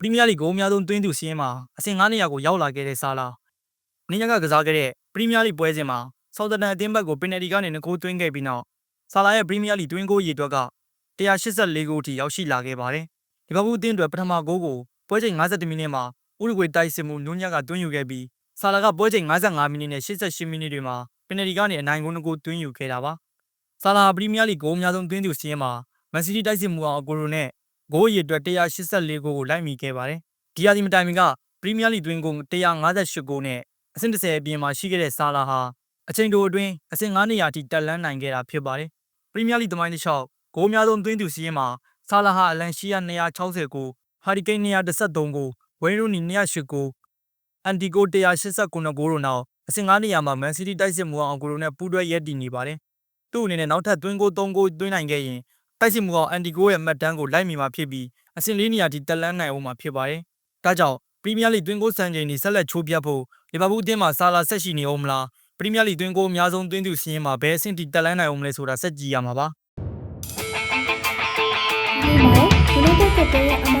ပရီးမီးယားလိဂ်ဂိုးအများဆုံးသွင်းသူစီးရင်မှာအဆင့်9နေရာကိုရောက်လာခဲ့တဲ့ဆာလာမင်းညာကကစားခဲ့တဲ့ပရီးမီးယားလိဂ်ပွဲစဉ်မှာဆောက်သတန်အသင်းဘက်ကိုပင်နယ်တီကနေ2ဂိုးသွင်းခဲ့ပြီးနောက်ဆာလာရဲ့ပရီးမီးယားလိဂ်သွင်းဂိုးရေတွက်က184ဂိုးထိရောက်ရှိလာခဲ့ပါတယ်လီဗာပူးအသင်းအတွက်ပထမဂိုးကိုပွဲချိန်52မိနစ်မှာဥရုဂွေတိုက်စစ်မှုနူးညံ့ကသွင်းယူခဲ့ပြီးဆာလာကပွဲချိန်55မိနစ်နဲ့88မိနစ်တွေမှာပင်နယ်တီကနေအနိုင်ဂိုး2ဂိုးသွင်းယူခဲ့တာပါဆာလာပရီးမီးယားလိဂ်ဂိုးအများဆုံးသွင်းသူစီးရင်မှာမန်စီးတီးတိုက်စစ်မှုအောင်အကိုရိုနဲ့ ဂိုးအရေအတွက်184ဂိုးကိုလိုက်မိခဲ့ပါတယ်။ဒီယာဒီမတိုင်မီကပရီးမီးယားလိဂ်တွင်ဂိုး158ဂိုးနဲ့အဆင့်30အပြင်မှာရှိခဲ့တဲ့ဆာလာဟာအချိန်တိုအတွင်းအဆင့်9နေရာထိတက်လှမ်းနိုင်ခဲ့တာဖြစ်ပါတယ်။ပရီးမီးယားလိဂ်သမိုင်းတစ်လျှောက်ဂိုးအများဆုံးသွင်းသူစီးရင်မှာဆာလာဟာအလန်ရှီယာ260ဂိုး၊ဟာရီကိန်း213ဂိုး၊ဝိန်းရိုနီ208ဂိုး၊အန်တီကို189ဂိုးတို့နောက်အဆင့်9နေရာမှာမန်စီးတီးတိုက်စစ်မှုအောင်အကိုရိုနဲ့ပူးတွဲရပ်တည်နေပါတယ်။သူ့အနေနဲ့နောက်ထပ်သွင်းဂိုး3ဂိုးသွင်းနိုင်ခဲ့ရင် တိုက်စစ်မှုအောင်အန်တီကိုရဲ့မှတ်တမ်းကိုလိုက်မိမှာဖြစ်ပြီးအဆင့်၄နေရာထိတက်လန်းနိုင်အောင်မှာဖြစ်ပါတယ်။ဒါကြောင့်ပရီးမီးယားလိသွင်းကိုစံချိန်တွေဆက်လက်ချိုးပြတ်ဖို့လီဗာပူးအသင်းမှာဆာလာဆက်ရှိနေအောင်မလားပရီးမီးယားလိသွင်းကိုအများဆုံးသွင်းသူစီးရင်မှာဘယ်အဆင့်ထိတက်လန်းနိုင်အောင်မလဲဆိုတာဆက်ကြည့်ရမှာပါဒီမှာ United ကတည်းကအမား